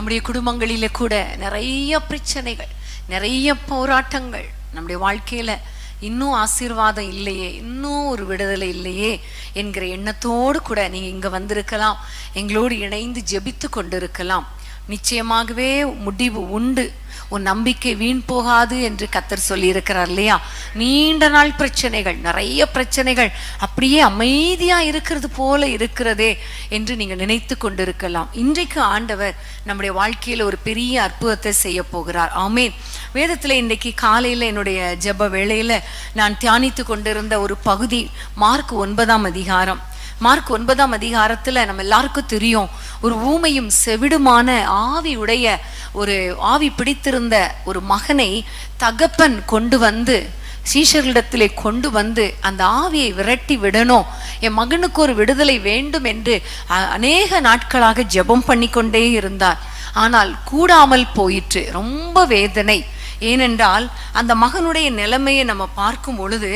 நம்முடைய குடும்பங்களில கூட நிறைய பிரச்சனைகள் நிறைய போராட்டங்கள் நம்முடைய வாழ்க்கையில இன்னும் ஆசீர்வாதம் இல்லையே இன்னும் ஒரு விடுதலை இல்லையே என்கிற எண்ணத்தோடு கூட நீங்க இங்க வந்திருக்கலாம் எங்களோடு இணைந்து ஜெபித்து கொண்டிருக்கலாம். நிச்சயமாகவே முடிவு உண்டு. உன் நம்பிக்கை வீண் போகாது என்று கத்தர் சொல்லியிருக்கிறார் இல்லையா? நீண்ட நாள் பிரச்சனைகள் நிறைய பிரச்சனைகள் அப்படியே அமைதியாக இருக்கிறது போல இருக்கிறதே என்று நீங்கள் நினைத்து கொண்டிருக்கலாம். இன்றைக்கு ஆண்டவர் நம்முடைய வாழ்க்கையில் ஒரு பெரிய அற்புதத்தை செய்ய போகிறார். ஆமேன். வேதத்தில் இன்றைக்கு காலையில் என்னுடைய ஜெப வேளையில் நான் தியானித்து கொண்டிருந்த ஒரு பகுதி மார்க் ஒன்பதாம் அதிகாரம். மார்க் ஒன்பதாம் அதிகாரத்துல நம்ம எல்லாருக்கும் தெரியும். ஒரு ஊமையும் செவிடுமான ஆவி உடைய ஒரு ஆவி பிடித்திருந்த ஒரு மகனை தகப்பன் கொண்டு வந்து சீஷர்களிடத்திலே கொண்டு வந்து அந்த ஆவியை விரட்டி விடணும். என் மகனுக்கு ஒரு விடுதலை வேண்டும் என்று அநேக நாட்களாக ஜெபம் பண்ணி கொண்டே இருந்தார். ஆனால் கூடாமல் போயிற்று. ரொம்ப வேதனை. ஏனென்றால் அந்த மகனுடைய நிலைமையை நம்ம பார்க்கும் பொழுது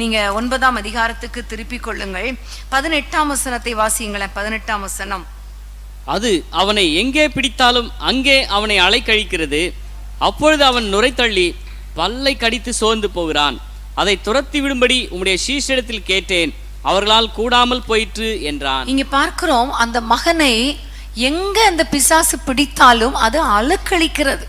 நீங்க ஒன்பதாம் அதிகாரத்துக்கு திருப்பிக் கொள்ளுங்கள். பதினெட்டாம் வசனத்தை வாசியுங்களேன் பதினெட்டாம் வசனம். அது அவனை எங்கே பிடித்தாலும் அங்கே அவனை அலைக்கழிக்கிறது. அப்பொழுது அவன் நுரைத்தள்ளி பல்லை கடித்து சோர்ந்து போகிறான். அதை துரத்தி விடும்படி உம்முடைய சீஷரிடத்தில் கேட்டேன். அவர்களால் கூடாமல் போயிற்று என்றான். இங்க பார்க்கிறோம் அந்த மகனை எங்க அந்த பிசாசு பிடித்தாலும் அது அலக்களிக்கிறது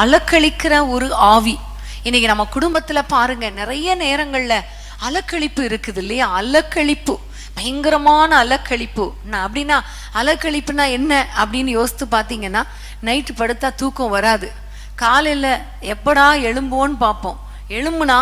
அலக்களிக்கிற ஒரு ஆவி. இன்னைக்கு நம்ம குடும்பத்துல பாருங்க நிறைய நேரங்கள்ல அலக்களிப்பு இருக்குது இல்லையா? அலக்களிப்பு பயங்கரமான அலக்களிப்பு அப்படின்னா அலக்களிப்புனா என்ன அப்படின்னு யோசித்து பார்த்தீங்கன்னா நைட்டு படுத்தா தூக்கம் வராது. காலையில எப்படா எழும்போன்னு பார்ப்போம். எழும்புனா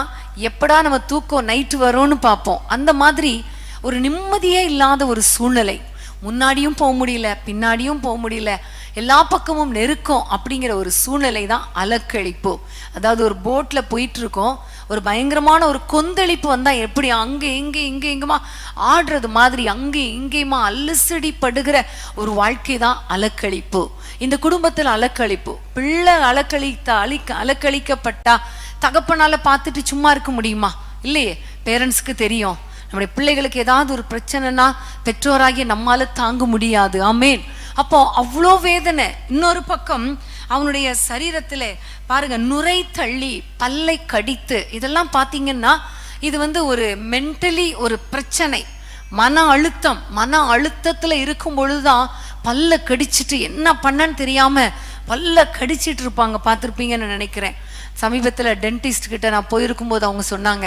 எப்படா நம்ம தூக்கம் நைட்டு வரும்னு பார்ப்போம். அந்த மாதிரி ஒரு நிம்மதியே இல்லாத ஒரு சூழ்நிலை. முன்னாடியும் போக முடியல பின்னாடியும் போக முடியல. எல்லா பக்கமும் நெருக்கம் அப்படிங்கிற ஒரு சூழ்நிலை தான் அலக்களிப்பு அதாவது ஒரு போட்ல போயிட்டு இருக்கோம் ஒரு பயங்கரமான ஒரு கொந்தளிப்பு வந்தா எப்படி அங்கே இங்கே இங்கே இங்குமா ஆடுறது மாதிரி அங்கே இங்கேயுமா அல்லசடி படுகிற ஒரு வாழ்க்கை தான் அலக்களிப்பு இந்த குடும்பத்தில் அலக்களிப்பு பிள்ளை அலக்களித்த அழிக்க அலக்களிக்கப்பட்டா தகப்பனால பார்த்துட்டு சும்மா இருக்க முடியுமா? இல்லையே. பேரண்ட்ஸ்க்கு தெரியும். நம்முடைய பிள்ளைகளுக்கு ஏதாவது ஒரு பிரச்சனைனா பெற்றோராகிய நம்மால தாங்க முடியாது. ஆமேன். அப்போ அவ்வளோ வேதனை. இன்னொரு பக்கம் அவனுடைய சரீரத்தில் பாருங்க நுரை தள்ளி பல்லை கடித்து இதெல்லாம் பார்த்தீங்கன்னா இது வந்து ஒரு மென்டலி ஒரு பிரச்சனை. மன அழுத்தம். மன அழுத்தத்தில் இருக்கும் பொழுதுதான் பல்ல கடிச்சிட்டு என்ன பண்ணன்னு தெரியாம பல்ல கடிச்சிட்டு இருப்பாங்க. பார்த்துருப்பீங்கன்னு நினைக்கிறேன். சமீபத்தில் டென்டிஸ்ட் கிட்ட நான் போயிருக்கும்போது அவங்க சொன்னாங்க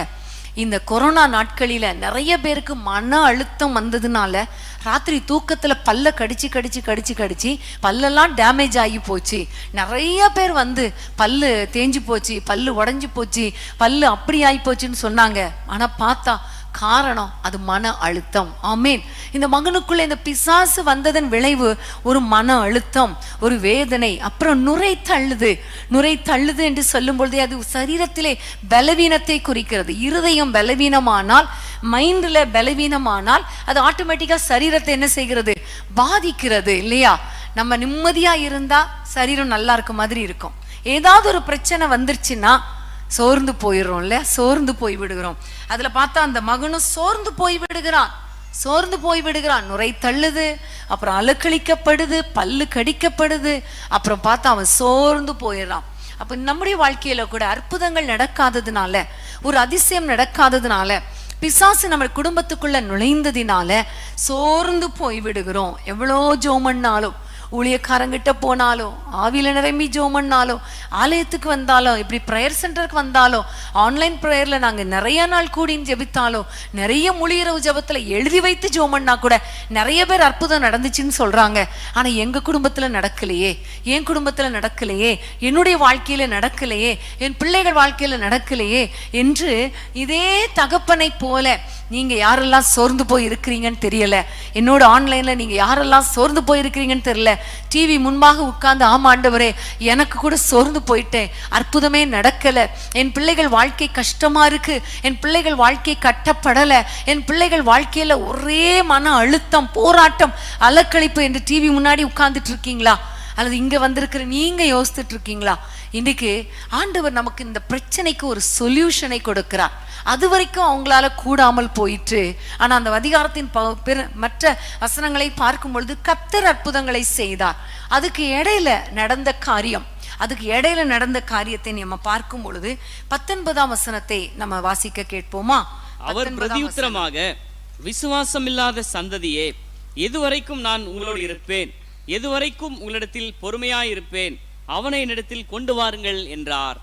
இந்த கொரோனா நாட்களில் நிறைய பேருக்கு மன அழுத்தம் வந்ததுனால ராத்திரி தூக்கத்தில் பல்ல கடிச்சு கடிச்சு கடிச்சு கடிச்சு பல்லெல்லாம் டேமேஜ் ஆகி போச்சு. நிறைய பேர் வந்து பல்லு தேஞ்சு போச்சு பல்லு உடஞ்சி போச்சு பல்லு அப்படி ஆகி போச்சுன்னு சொன்னாங்க. ஆனால் பார்த்தா காரணம் அது மன அழுத்தம். ஆமேன். இந்த மகனுக்குள்ள இந்த பிசாசு வந்ததன் விளைவு ஒரு மன அழுத்தம் ஒரு வேதனை அப்புறம் நுரை தள்ளுது. நுரை தள்ளுது என்று சொல்லும் பொழுதே அது சரீரத்திலே பலவீனத்தை குறிக்கிறது. இருதயம் பலவீனமானால் மைண்ட்ல பலவீனமானால் அது ஆட்டோமேட்டிக்கா சரீரத்தை என்ன செய்கிறது? பாதிக்கிறது இல்லையா? நம்ம நிம்மதியா இருந்தா சரீரம் நல்லா இருக்க மாதிரி இருக்கும். ஏதாவது ஒரு பிரச்சனை வந்துருச்சுன்னா சோர்ந்து போயிடுறோம்ல சோர்ந்து போய் விடுகிறோம். அதுல பார்த்தா அந்த மகனும் சோர்ந்து போய் விடுகிறான். சோர்ந்து போய் விடுகிறான். நுரை தள்ளுது அப்புறம் அலுக்கழிக்கப்படுது பல்லு கடிக்கப்படுது அப்புறம் பார்த்தா அவன் சோர்ந்து போயிடுறான். அப்ப நம்முடைய வாழ்க்கையில கூட அற்புதங்கள் நடக்காததுனால ஒரு அதிசயம் நடக்காததுனால பிசாசு நம்ம குடும்பத்துக்குள்ள நுழைந்ததினால சோர்ந்து போய் விடுகிறோம். எவ்வளோ ஜோமன்னாலும். ஊழியக்காரங்கிட்ட போனாலும் ஆவியில் நிரம்பி ஜோமன்னாலோ ஆலயத்துக்கு வந்தாலும் இப்படி ப்ரேயர் சென்டருக்கு வந்தாலும் ஆன்லைன் ப்ரேயரில் நாங்கள் நிறைய நாள் கூடின்னு ஜெபித்தாலும் நிறைய மொழியிறவு ஜபத்தில் எழுதி வைத்து ஜோமன்னா கூட நிறைய பேர் அற்புதம் நடந்துச்சுன்னு சொல்கிறாங்க ஆனால் எங்கள் குடும்பத்தில் நடக்கலையே என் குடும்பத்தில் நடக்கலையே என்னுடைய வாழ்க்கையில் நடக்கலையே என் பிள்ளைகள் வாழ்க்கையில் நடக்கலையே என்று இதே தகப்பனை போல நீங்கள் யாரெல்லாம் சோர்ந்து போய் இருக்கிறீங்கன்னு தெரியல. என்னோட ஆன்லைனில் நீங்கள் யாரெல்லாம் சோர்ந்து போய் இருக்கிறீங்கன்னு தெரியல. டிவி முன்பாக உட்கார்ந்து ஆமாண்டவரே எனக்கு கூட சோர்ந்து போயிட்டேன் அற்புதமே நடக்கல. என் பிள்ளைகள் வாழ்க்கை கஷ்டமா இருக்கு. என் பிள்ளைகள் வாழ்க்கை கட்டப்படல. என் பிள்ளைகள் வாழ்க்கையில ஒரே மன அழுத்தம் போராட்டம் அலக்கழிப்பு என்று டிவி முன்னாடி உட்கார்ந்துட்டு இருக்கீங்களா? அல்லது இங்க வந்திருக்கிற நீங்க யோசித்துட்டு இருக்கீங்களா? இன்னைக்கு ஆண்டவர் நமக்கு இந்த பிரச்சனைக்கு ஒரு சொல்யூஷனை கொடுக்கிறார். அது வரைக்கும் அவங்களால கூடாமல் போயிற்று. ஆனா அந்த அதிகாரத்தின் மற்ற வசனங்களை பார்க்கும் பொழுது கத்தர் அற்புதங்களை செய்தார். அதுக்கு இடையில நடந்த காரியம் அதுக்கு இடையில நடந்த காரியத்தை நம்ம பார்க்கும் பொழுது பத்தொன்பதாம் வசனத்தை நம்ம வாசிக்க கேட்போமா? அவர் 19ஆம் பிரதியுத்தரமாக விசுவாசமில்லாத சந்ததியே எதுவரைக்கும் நான் உங்களோடு இருப்பேன்? எதுவரைக்கும் உங்களிடத்தில் பொறுமையாயிருப்பேன் அவனை என்னிடத்தில் கொண்டு வாருங்கள் என்றார்.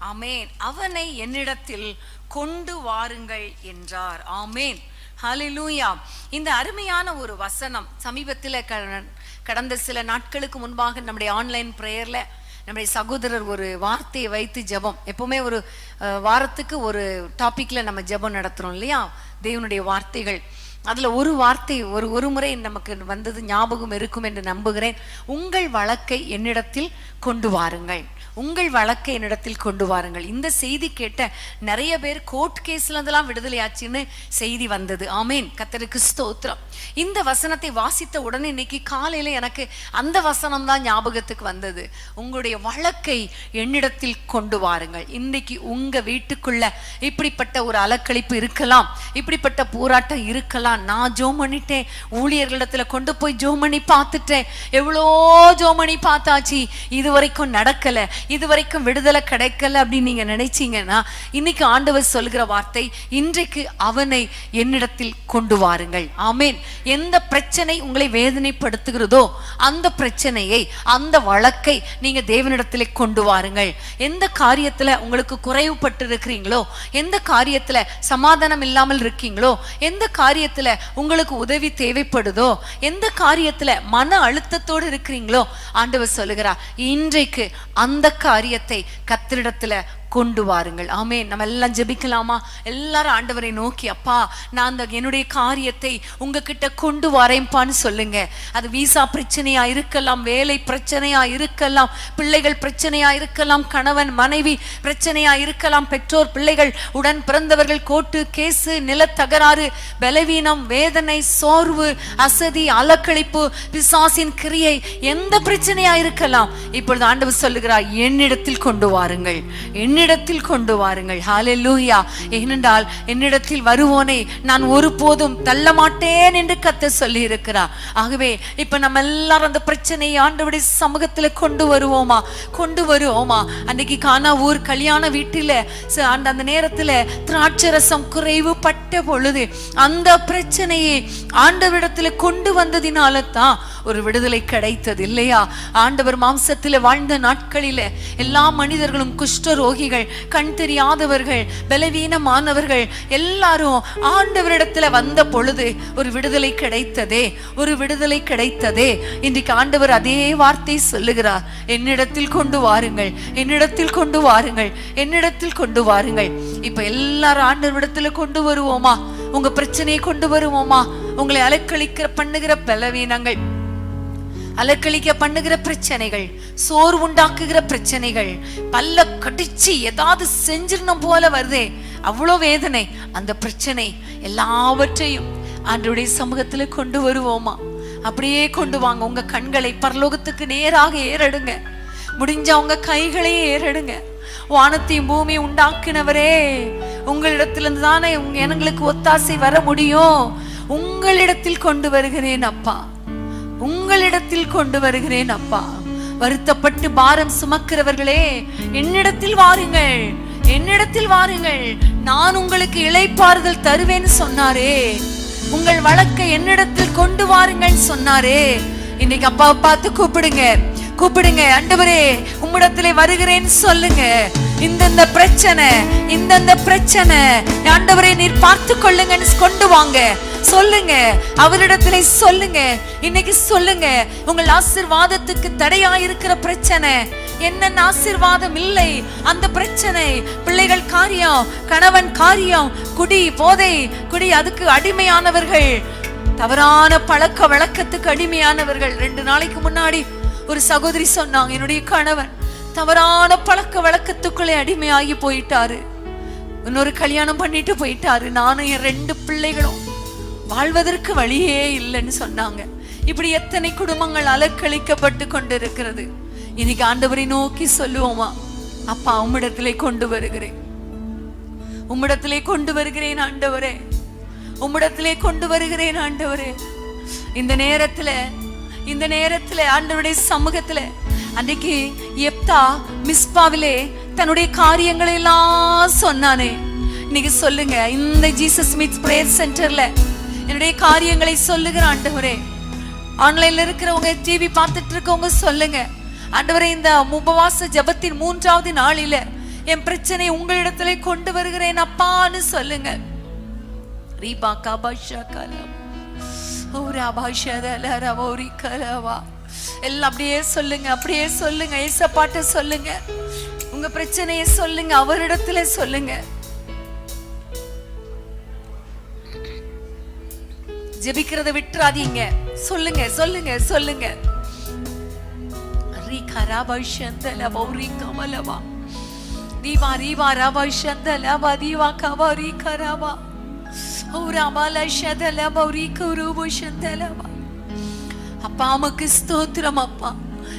ஆமேன். அவனை என்னிடத்தில் கொண்டு வாருங்கள் என்றார். ஆமேன். ஹலிலூயா இந்த அருமையான ஒரு வசனம் சமீபத்தில் க- கடந்த சில நாட்களுக்கு முன்பாக நம்முடைய ஆன்லைன் ப்ரேயரில் நம்முடைய சகோதரர் ஒரு வார்த்தையை வைத்து ஜெபம். எப்பவுமே ஒரு வாரத்துக்கு ஒரு டாபிக்ல நம்ம ஜெபம் நடத்துறோம் இல்லையா? தேவனுடைய வார்த்தைகள். அதில் ஒரு வார்த்தை ஒரு ஒரு முறை நமக்கு வந்தது ஞாபகம் இருக்கும் என்று நம்புகிறேன். உங்கள் வழக்கை என்னிடத்தில் கொண்டு வாருங்கள். உங்கள் வழக்கை என்னிடத்தில் கொண்டு வாருங்கள். இந்த செய்தி கேட்ட நிறைய பேர் கோர்ட் கேஸ்ல இருந்தெல்லாம் விடுதலை ஆச்சுன்னு செய்தி வந்தது. ஆமேன். கத்தருக்கு ஸ்தோத்திரம். இந்த வசனத்தை வாசித்த உடனே இன்னைக்கு காலையில எனக்கு அந்த வசனம் தான் ஞாபகத்துக்கு வந்தது. உங்களுடைய வழக்கை என்னிடத்தில் கொண்டு வாருங்கள். இன்னைக்கு உங்க வீட்டுக்குள்ள இப்படிப்பட்ட ஒரு அலக்களிப்பு இருக்கலாம். இப்படிப்பட்ட போராட்டம் இருக்கலாம். நான் ஜோம் பண்ணிட்டேன் ஊழியர்களிடத்துல கொண்டு போய் ஜோம் பண்ணி பார்த்துட்டேன். எவ்வளோ ஜோம் பண்ணி பார்த்தாச்சு. இது வரைக்கும் நடக்கல. இது வரைக்கும் விடுதலை கிடைக்கல அப்படின்னு நீங்க நினைச்சீங்கன்னா இன்னைக்கு ஆண்டவர் சொல்கிற வார்த்தை இன்றைக்கு அவனை என்னிடத்தில் கொண்டு வாருங்கள். ஆமேன். எந்த பிரச்சனை உங்களை வேதனைப்படுத்துகிறதோ அந்த பிரச்சனையை அந்த வழக்கை நீங்க தேவனிடத்தில் கொண்டு வாருங்கள். எந்த காரியத்துல உங்களுக்கு குறைவுபட்டு இருக்கிறீங்களோ எந்த காரியத்துல சமாதானம் இல்லாமல் இருக்கீங்களோ எந்த காரியத்துல உங்களுக்கு உதவி தேவைப்படுதோ எந்த காரியத்துல மன அழுத்தத்தோடு இருக்கிறீங்களோ ஆண்டவர் சொல்லுகிறார் இன்றைக்கு அந்த காரியத்தை கத்திரிடத்துல கொண்டு வாருங்கள். ஆமே நம்ம எல்லாம் ஜெபிக்கலாமா? எல்லாரும் ஆண்டவரை நோக்கி அப்பா நான் அந்த என்னுடைய காரியத்தை உங்ககிட்ட கொண்டு வரேன்ப்பான்னு சொல்லுங்க. அது வீசா பிரச்சனையா இருக்கலாம் வேலை பிரச்சனையா இருக்கலாம் பிள்ளைகள் பிரச்சனையா இருக்கலாம் கணவன் மனைவி பிரச்சனையா இருக்கலாம் பெற்றோர் பிள்ளைகள் உடன் பிறந்தவர்கள் கோட்டு கேசு நிலத்தகராறு பலவீனம் வேதனை சோர்வு அசதி அலக்களிப்பு பிசாசின் கிரியை எந்த பிரச்சனையா இருக்கலாம்? இப்பொழுது ஆண்டவர் சொல்லுகிறார் என்னிடத்தில் கொண்டு வாருங்கள். என்னிடத்தில் கொண்டு வாருங்கள். ஹாலே லூயா ஏனென்றால் என்னிடத்தில் வருவோனை நான் ஒருபோதும் தள்ள மாட்டேன் என்று கத்த சொல்லி இருக்கிறார் ஆகவே இப்ப நம்ம எல்லாரும் அந்த பிரச்சனையை ஆண்டவருடைய சமூகத்துல கொண்டு வருவோமா? கொண்டு வருவோமா? அன்னைக்கு காணா ஊர் கல்யாண வீட்டில அந்த அந்த நேரத்துல திராட்சரசம் குறைவு பட்ட பொழுது அந்த பிரச்சனையை ஆண்டவரிடத்துல கொண்டு வந்ததினால தான் ஒரு விடுதலை கிடைத்தது இல்லையா? ஆண்டவர் மாம்சத்தில் வாழ்ந்த நாட்களில எல்லா மனிதர்களும் குஷ்ட ரோகிகள் கண் தெரியாதவர்கள் பலவீனமானவர்கள் எல்லாரும் ஆண்டவரிடத்துல வந்த பொழுது ஒரு விடுதலை கிடைத்ததே ஒரு விடுதலை கிடைத்ததே. இன்றைக்கு ஆண்டவர் அதே வார்த்தை சொல்லுகிறார். என்னிடத்தில் கொண்டு வாருங்கள் என்னிடத்தில் கொண்டு வாருங்கள் என்னிடத்தில் கொண்டு வாருங்கள். இப்ப எல்லாரும் ஆண்டவரிடத்துல கொண்டு வருவோமா? உங்க பிரச்சனையை கொண்டு வருவோமா? உங்களை அலைக்கழிக்கிற பண்ணுகிற பலவீனங்கள். அலக்களிக்க பண்ணுகிற பிரச்சனைகள் சோர்வு உண்டாக்குகிற பிரச்சனைகள் பல்ல கடிச்சு ஏதாவது செஞ்சிடணும் போல வருதே. அவ்வளோ வேதனை. அந்த பிரச்சனை எல்லாவற்றையும் ஆண்டவருடைய சமூகத்துல கொண்டு வருவோமா? அப்படியே கொண்டு வாங்க. உங்க கண்களை பரலோகத்துக்கு நேராக ஏறடுங்க. முடிஞ்ச உங்க கைகளையே ஏறடுங்க. வானத்தையும் பூமி உண்டாக்கினவரே உங்களிடத்திலிருந்து தானே எங்களுக்கு ஒத்தாசை வர முடியும். உங்களிடத்தில் கொண்டு வருகிறேன் அப்பா. உங்களிடத்தில் கொண்டு வருகிறேன் அப்பா. வருத்தப்பட்டு பாரம் சுமக்கிறவர்களே என்னிடத்தில் வாருங்கள் என்னிடத்தில் வாருங்கள். நான் உங்களுக்கு இளைப்பாறுதல் தருவேன்னு சொன்னாரே. உங்கள் வழக்கை என்னிடத்தில் கொண்டு வாருங்கள் சொன்னாரே. இன்னைக்கு அப்பாவை பார்த்து கூப்பிடுங்க. கூப்பிடுங்க ஆண்டவரே உம்மிடத்திலே வருகிறேன்னு சொல்லுங்க. இந்தந்த பிரச்சனை இந்தந்த பிரச்சனை ஆண்டவரே நீர் பார்த்து கொள்ளுங்கன்னு கொண்டு வாங்க. சொல்லுங்க அவரிடத்துல சொல்லுங்க. இன்னைக்கு சொல்லுங்க உங்கள் ஆசிர்வாதத்துக்கு தடையா இருக்கிற பிரச்சனை. என்னென்ன ஆசிர்வாதம் இல்லை? அந்த பிரச்சனை பிள்ளைகள் காரியம் கணவன் காரியம் குடி போதை குடி அதுக்கு அடிமையானவர்கள். தவறான பழக்க வழக்கத்துக்கு அடிமையானவர்கள். ரெண்டு நாளைக்கு முன்னாடி ஒரு சகோதரி சொன்னாங்க என்னுடைய கணவன் தவறான பழக்க வழக்கத்துக்குள்ளே அடிமையாகி போயிட்டாரு. இன்னொரு கல்யாணம் பண்ணிட்டு போயிட்டாரு. நானும் என் ரெண்டு பிள்ளைகளும் வாழ்வதற்கு வழியே இல்லைன்னு சொன்னாங்க. இப்படி எத்தனை குடும்பங்கள் அலக்களிக்கப்பட்டு கொண்டிருக்கிறது. இன்னைக்கு ஆண்டவரை நோக்கி சொல்லுவோமா? அப்பா உம்மிடத்திலே கொண்டு வருகிறேன். உம்மிடத்திலே கொண்டு வருகிறேன் ஆண்டவரே. உம்மிடத்திலே கொண்டு வருகிறேன் ஆண்டவரே. இந்த நேரத்துல இந்த நேரத்துல ஆண்டவருடைய சமூகத்துல அன்னைக்கு எப்தா மிஸ்பாவிலே தன்னுடைய காரியங்களை எல்லாம் சொன்னானே. இன்னைக்கு சொல்லுங்க இந்த ஜீசஸ் மீட்ஸ் பிரேயர் சென்டர்ல என்னுடைய காரியங்களை சொல்லுகிற ஆண்டவரே. ஆன்லைன்ல இருக்கிறவங்க டிவி பார்த்துட்டு இருக்கவங்க சொல்லுங்க. ஆண்டவரே இந்த உபவாச ஜெபத்தின் மூன்றாவது நாளில என் பிரச்சனை உங்களிடத்துல கொண்டு வருகிறேன் அப்பான்னு சொல்லுங்க. ரீபா காபாஷா கலம் ஓரா பாஷா தலரா கலவா. எல்லாம் அப்படியே சொல்லுங்க அப்படியே சொல்லுங்க ஏசப்பாட்ட சொல்லுங்க. உங்க பிரச்சனையை சொல்லுங்க அவரிடத்துல சொல்லுங்க. ஜெபிக்கிறத விட்டுறாதீங்க. சொல்லுங்க சொல்லுங்க சொல்லுங்க. ரீகா ராபா ஷந்தல பௌரி கமலவா தீவா ரீவா ராபா ஷந்தல வா தீவா கவா ரீகா ராபா அப்பா உமக்கு ஸ்தோத்திரம் அப்பா.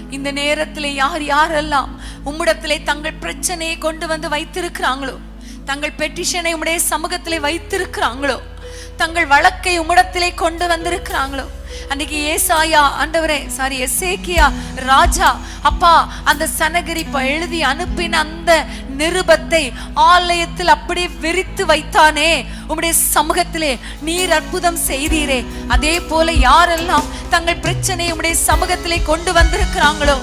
இந்த நேரத்துல யார் யாரெல்லாம் உம்மிடத்திலே தங்கள் பிரச்சனையை கொண்டு வந்து வைத்திருக்கிறாங்களோ தங்கள் பெட்டிஷனை உம்முடைய சமூகத்திலே வைத்திருக்கிறாங்களோ தங்கள் வழக்கை உம்மிடத்திலே கொண்டு வந்திருக்கிறாங்களோ அன்னைக்கு ஏசாயா ஆண்டவரே சாரி எசேக்கியா ராஜா அப்பா அந்த சனகரிப்பை எழுதி அனுப்பின அந்த நிருபத்தை ஆலயத்தில் அப்படியே விரித்து வைத்தானே. உம்முடைய சமூகத்திலே நீர் அற்புதம் செய்தீரே. அதே போல யாரெல்லாம் தங்கள் பிரச்சனையை உம்முடைய சமூகத்திலே கொண்டு வந்திருக்கிறாங்களோ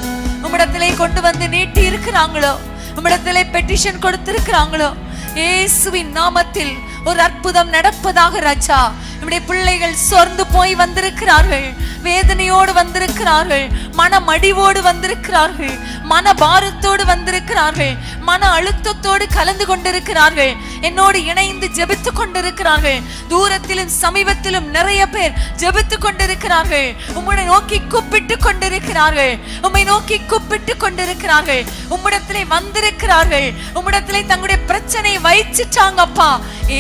உம்மிடத்திலே கொண்டு வந்து நீட்டி இருக்கிறாங்களோ உம்மிடத்திலே பெட்டிஷன் கொடுத்திருக்கிறாங்களோ இயேசுவின் நாமத்தில் ஒரு அற்புதம் நடப்பதாக ராஜா நம்முடைய பிள்ளைகள் சோர்ந்து போய் வந்திருக்கிறார்கள் வேதனையோடு வந்திருக்கிறார்கள் மன மடிவோடு வந்திருக்கிறார்கள் மன பாரத்தோடு வந்திருக்கிறார்கள் மன அழுத்தத்தோடு கலந்து கொண்டிருக்கிறார்கள் என்னோடு இணைந்து ஜெபித்து கொண்டிருக்கிறார்கள். தூரத்திலும் சமீபத்திலும் நிறைய பேர் ஜெபித்து கொண்டிருக்கிறார்கள். உம்முடைய நோக்கி கூப்பிட்டு கொண்டிருக்கிறார்கள். உம்மை நோக்கி கூப்பிட்டு கொண்டிருக்கிறார்கள். உம்மிடத்திலே வந்திருக்கிறார்கள். உம்மிடத்திலே தங்களுடைய பிரச்சனை வைச்சிட்டாங்கப்பா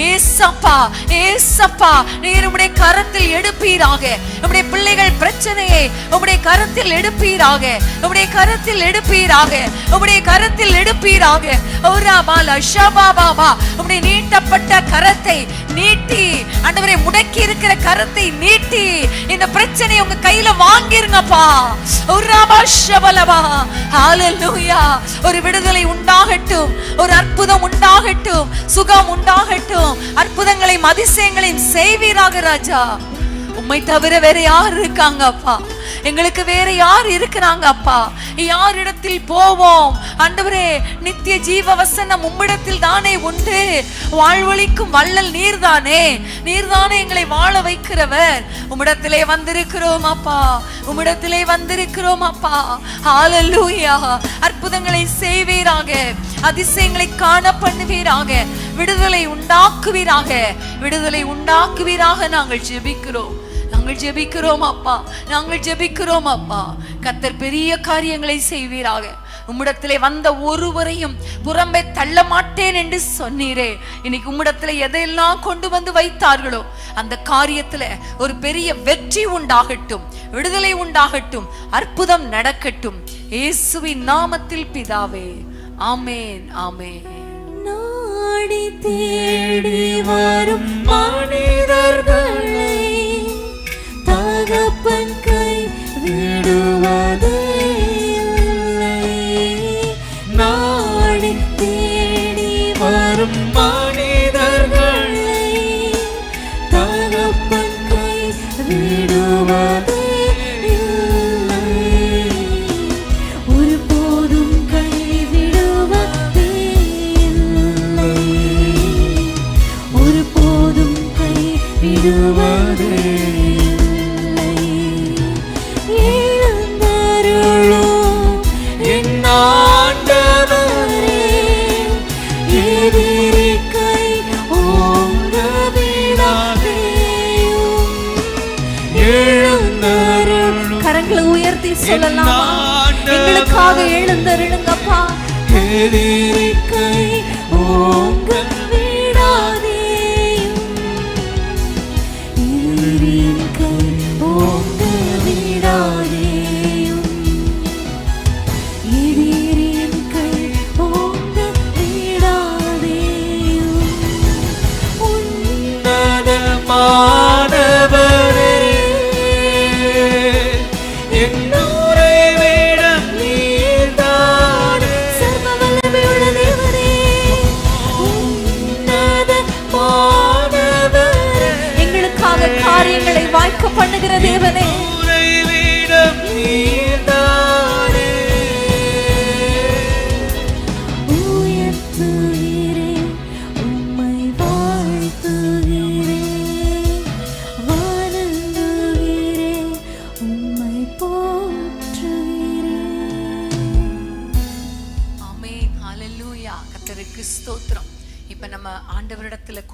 ஏசப்பா ஏசப்பா நீர் உம்முடைய கரத்தில் எடுப்பீராக. உம்முடைய பிள்ளைகள் பிரச்சனையை உம்முடைய கரத்தில் எடுப்பீராக. உம்முடைய கரத்தில் எடுப்பீராக. உம்முடைய கரத்தில் எடுப்பீராக. ஓரா நீட்டப்பட்ட கரத்தை நீட்டி ஆண்டவரே முடக்கி இருக்கிற கரத்தை நீட்டி இந்த பிரச்சனையை உங்க கையில வாங்கிருங்கப்பா. ஒரு விடுதலை உண்டாகட்டும். ஒரு அற்புதம் உண்டாகட்டும். சுகம் உண்டாகட்டும். அற்புதங்களையும் அதிசயங்களையும் செய்வீர் செய்வீராக ராஜா. உம்மை தவிர வேற யார் இருக்காங்க அப்பா? எங்களுக்கு வேற யார் இருக்கிறாங்க அப்பா? யாரிடத்தில் போவோம்? ஆண்டவரே நித்திய ஜீவ வசனம் உம்மிடத்தில் தானே உண்டு. வாழ்வழிக்கும் வள்ளல் நீர்தானே? நீர்தானே எங்களை வாழ வைக்கிறவர். உம்மிடத்திலே வந்திருக்கிறோம் அப்பா. உம்மிடத்திலே வந்திருக்கிறோம் அப்பா. ஹalleluya அற்புதங்களை செய்வீராக. அதிசயங்களை காண பண்ணுவீராக. விடுதலை உண்டாக்குவீராக. விடுதலை உண்டாக்குவீராக நாங்கள் ஜெபிக்கிறோம். நாங்கள் ஜெபிக்கிறோம் அப்பா. நாங்கள் ஜெபிக்கிறோம் அப்பா. கத்தர் பெரிய காரியங்களை செய்வீராக. உம்மிடத்திலே வந்த ஒருவரையும் புறம்பே தள்ள மாட்டேன் என்று சொன்னீரே. இன்னைக்கு உம்மிடத்திலே எதையெல்லாம் கொண்டு வந்து வைத்தார்களோ அந்த காரியத்துல ஒரு பெரிய வெற்றி உண்டாகட்டும் விடுதலை உண்டாகட்டும் அற்புதம் நடக்கட்டும். இயேசுவின் நாமத்தில் பிதாவே ஆமேன் ஆமேன். நாடி தேடி வரும் மனிதர்களே. தகப்பன் கை விடுவதே நாடி தேடி வரும் மனிதர்களை தகப்பன் கை விடுவதே இல்லை. எழுந்தருளுங்கப்பா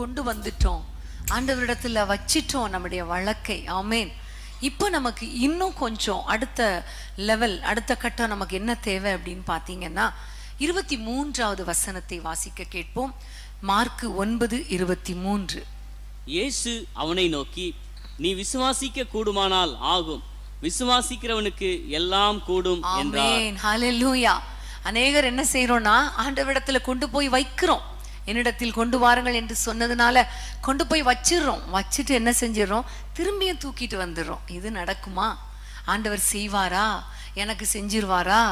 கொண்டு வந்துட்டோம். ஆண்டவரிடத்துல வச்சிட்டோம் நம்முடைய வழக்கை. ஆமென். இப்போ நமக்கு இன்னும் கொஞ்சம் அடுத்த லெவல் அடுத்த கட்டம் நமக்கு என்ன தேவை அப்படின்னு பார்த்தீங்கன்னா இருபத்தி மூன்றாவது வசனத்தை வாசிக்க கேட்போம். மார்க்கு ஒன்பது இருபத்தி மூன்று இயேசு அவனை நோக்கி நீ விசுவாசிக்க கூடுமானால் ஆகும். விசுவாசிக்கிறவனுக்கு எல்லாம் கூடும் என்றார். அநேகர் என்ன செய்றோம்னா ஆண்டவரிடத்துல கொண்டு போய் வைக்கிறோம். என்னிடத்தில் கொண்டு வாருங்கள் என்று சொன்னதுனால கொண்டு போய் வச்சிடுறோம். வச்சுட்டு என்ன செஞ்சிடறோம்? திரும்பியும் தூக்கிட்டு வந்துடுறோம். இது நடக்குமா? ஆண்டவர் செய்வாரா? எனக்கு செஞ்சிருவாரா?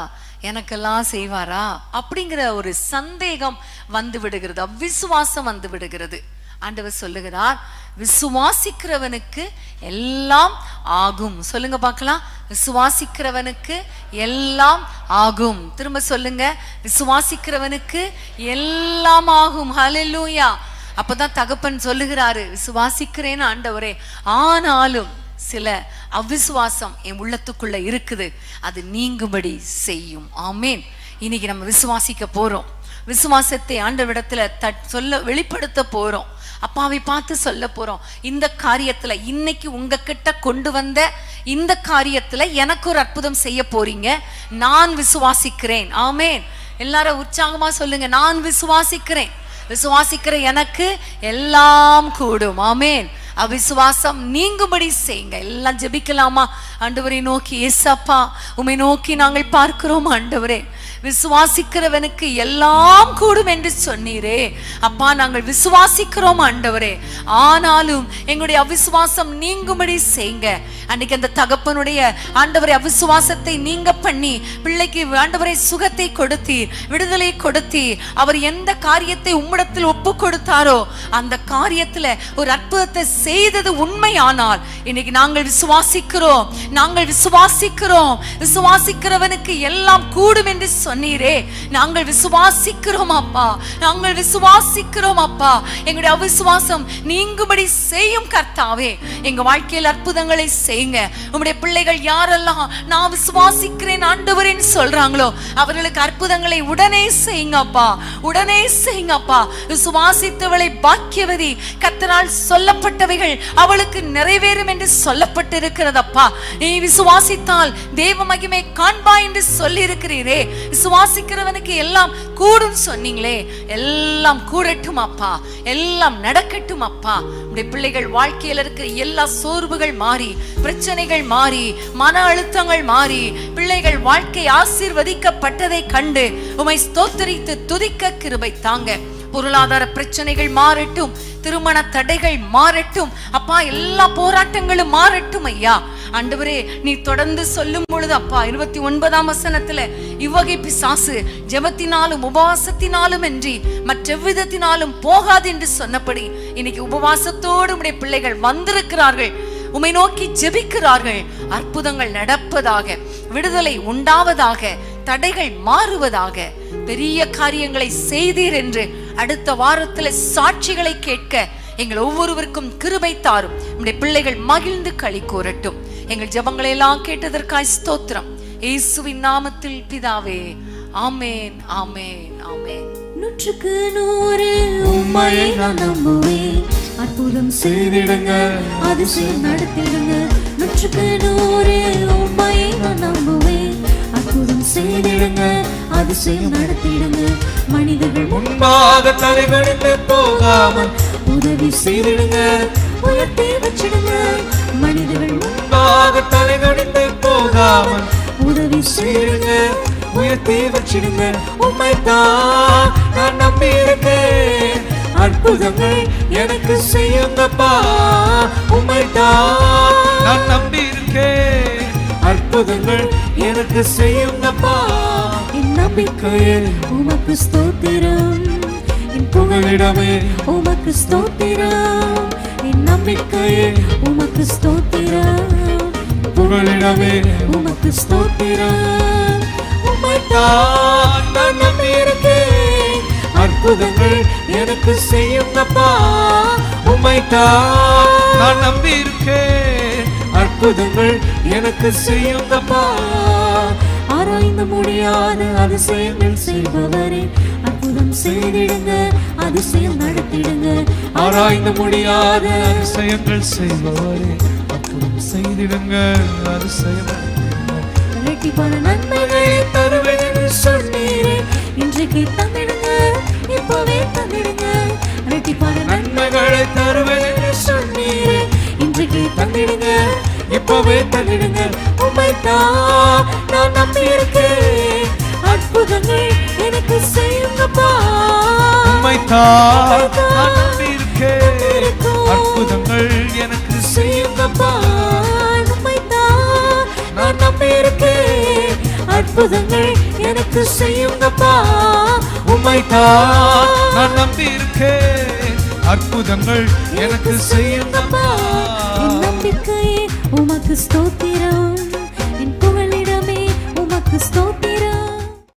எனக்கெல்லாம் செய்வாரா? அப்படிங்கிற ஒரு சந்தேகம் வந்து விடுகிறது. அவ்விசுவாசம் வந்து விடுகிறது. ஆண்டவர் சொல்லுகிறார் விசுவாசிக்கிறவனுக்கு எல்லாம் ஆகும். சொல்லுங்க பார்க்கலாம். விசுவாசிக்கிறவனுக்கு எல்லாம் ஆகும். திரும்ப சொல்லுங்க. விசுவாசிக்கிறவனுக்கு எல்லாம் ஆகும். ஹலெல்லூயா அப்பதான் தகப்பன் சொல்லுகிறாரு விசுவாசிக்கிறேன்னு ஆண்டவரே. ஆனாலும் சில அவ்விசுவாசம் என் உள்ளத்துக்குள்ள இருக்குது. அது நீங்கும்படி செய்யும். ஆமேன் இன்னைக்கு நம்ம விசுவாசிக்க போறோம். விசுவாசத்தை ஆண்டவிடத்துல தட் சொல்ல வெளிப்படுத்த போறோம். அப்பாவை பார்த்து சொல்ல போறோம். இந்த காரியத்துல இன்னைக்கு உங்ககிட்ட கொண்டு வந்த இந்த காரியத்துல எனக்கு ஒரு அற்புதம் செய்ய போறீங்க. நான் விசுவாசிக்கிறேன். ஆமேன். எல்லாரும் உற்சாகமா சொல்லுங்க நான் விசுவாசிக்கிறேன். விசுவாசிக்கிற எனக்கு எல்லாம் கூடும். ஆமேன். அவிசுவாசம் நீங்கும்படி செய்யுங்க. எல்லாம் ஜெபிக்கலாமா? ஆண்டவரை நோக்கி ஏசப்பா உம்மை நோக்கி நாங்கள் பார்க்கிறோம் ஆண்டவரே. விசுவாசிக்கிறவனுக்கு எல்லாம் கூடும் என்று சொன்னீரே. அப்பா நாங்கள் விசுவாசிக்கிறோம் ஆண்டவரே. ஆனாலும் எங்களுடைய அவிசுவாசம் நீங்கும்படி செய்யுங்க அன்னைக்கு அந்த தகப்பனுடைய ஆண்டவரை அவிசுவாசத்தை நீங்க பண்ணி பிள்ளைக்கு ஆண்டவரை சுகத்தை கொடுத்தீர் விடுதலை கொடுத்தீர். அவர் எந்த காரியத்தை உம்மிடத்தில் ஒப்பு கொடுத்தாரோ அந்த காரியத்துல ஒரு அற்புதத்தை செய்தது உண்மையானால் இன்னைக்கு நாங்கள் விசுவாசிக்கிறோம் நாங்கள் விசுவாசிக்கிறோம். விசுவாசிக்கிறவனுக்கு எல்லாம் கூடும் என்று சொன்னீரே. நாங்கள் விசுவாசிக்கிறோம் அப்பா. நாங்கள் விசுவாசிக்கிறோம் அப்பா. எங்களுடைய அவிசுவாசம் நீங்கும்படி செய்யும் கர்த்தாவே. எங்க வாழ்க்கையில் அற்புதங்களை செய்யுங்க. உங்களுடைய பிள்ளைகள் யாரெல்லாம் நான் விசுவாசிக்கிறேன் ஆண்டவரேன்னு சொல்றாங்களோ அவர்களுக்கு அற்புதங்களை உடனே செய்யுங்க அப்பா. உடனே செய்யுங்க அப்பா. விசுவாசித்தவளை பாக்கியவதி கத்தனால் சொல்லப்பட்டவைகள் அவளுக்கு நிறைவேறும் என்று சொல்லப்பட்டிருக்கிறதப்பா. நீ விசுவாசித்தால் தேவ மகிமை காண்பா என்று சொல்லி இருக்கிறீரே விசுவாசிக்கிறவனுக்கு எல்லாம் கூடும் சொன்னீங்களே எல்லாம் கூடட்டும் அப்பா எல்லாம் நடக்கட்டும் அப்பா. உடைய பிள்ளைகள் வாழ்க்கையில இருக்கிற எல்லா சோர்வுகள் மாறி பிரச்சனைகள் மாறி மன அழுத்தங்கள் மாறி பிள்ளைகள் வாழ்க்கை ஆசீர்வதிக்கப்பட்டதை கண்டு உமை ஸ்தோத்தரித்து துதிக்க கிருபை தாங்க. பொருளாதார பிரச்சனைகள் மாறட்டும் திருமண தடைகள் மாறட்டும் அப்பா எல்லா போராட்டங்களும் மாறட்டும் ஐயா. ஆண்டவரே நீ தொடர்ந்து சொல்லும் பொழுது அப்பா இருபத்தி ஒன்பதாம் வசனத்துல இவ்வகை பிசாசு ஜெபத்தினாலும் உபவாசத்தினாலும் என்று மற்றெவ்விதத்தினாலும் போகாது என்று சொன்னபடி இன்னைக்கு உபவாசத்தோடு உடைய பிள்ளைகள் வந்திருக்கிறார்கள். உமை நோக்கி ஜெபிக்கிறார்கள். அற்புதங்கள் நடப்பதாக விடுதலை உண்டாவதாக தடைகள் மாறுவதாக பெரிய காரியங்களை செய்தீர் என்று அடுத்த வாரத்துல சாட்சிகளை கேட்க எங்கள் ஒவ்வொருவருக்கும் கிருபை தாரும். நம்முடைய பிள்ளைகள் மகிழ்ந்து களி கூறட்டும். எங்கள் ஜெபங்களை எல்லாம் கேட்டதற்காய் ஸ்தோத்திரம். இயேசுவின் நாமத்தில் பிதாவே ஆமேன் ஆமேன் ஆமேன். நூற்றுக்கு நூறு உண்மையை நான் நம்புவேன். அற்புதம் செய்திடுங்க. அதிசயம் நடத்திடுங்க. நூற்றுக்கு நூறு உண்மையை நான் நம்புவேன். அற்புதம் செய்திடுங்க. அதிசயம் நடத்திடுங்க. மனிதர்கள் முன் முன்பாக தலைவணிந்து போகாமல் உதவி செய்திடுங்க. உயர்த்தி வச்சிடுங்க. மனிதர்கள் முன் முன்பாக தலைவணிந்து போகாமல் உதவி செய்திடுங்க. உயர்த்தி வச்சிடுங்க. உண்மைதான் நான் நம்பி இருக்கேன் அற்புதங்கள் எனக்கு செய்யுங்கப்பா. உண்மைதான் நான் நம்பி இருக்கேன் அற்புதங்கள் எனக்கு செய்யுங்கப்பா. நம்பிக்கையில் உமக்கு ஸ்தோத்திரம். என் புகழிடமே உமக்கு ஸ்தோத்திரம். என் நம்பிக்கையில் உமக்கு ஸ்தோத்திரம். புகழிடமே உமக்கு ஸ்தோத்திரம். உம்மைத்தான் நான் நம்பியிருக்கேன். அற்புதங்கள் எனக்கு செய்யுங்கப்பா உம்மைத்தான் நான் நம்பி இருக்கேன் அற்புதங்கள் எனக்கு செய்யும் அப்பா. ஆராய்ந்து முடியாத அதிசயங்கள் செய்பவரே. அற்புதம் செய்திடுங்க அதிசயம் நடத்திடுங்க. ஆராய்ந்து முடியாத அதிசயங்கள் செய்பவரே. அற்புதம் செய்திடுங்க அதிசயம் பல நன்மைகளை தருவேன் சொன்னீரே. இன்றைக்கு தந்திடுங்க இப்பவே தந்திடுங்க. பல நன்மைகளை தருவேன் சொன்னீரே. இன்றைக்கு தந்திடுங்க இப்பவே தள்ளிடுங்க உம்மைத்தான் நான் நம்பியிருக்கேன். அற்புதங்கள் எனக்கு செய்யுங்கப்பா. உம்மைத்தான் நான் நம்பி இருக்கேன் அற்புதங்கள் எனக்கு செய்யுங்கப்பா. உம்மைத்தான் நான் நம்பியிருக்கேன். அற்புதங்கள் எனக்கு செய்யுங்கப்பா. உம்மைத்தான் நான் நம்பி இருக்கேன் அற்புதங்கள் எனக்கு செய்யுங்கப்பா. நம்பிக்கையே உமக்கு ஸ்தோத்திரம். என் புகழிடமே உமக்கு ஸ்தோத்திரம்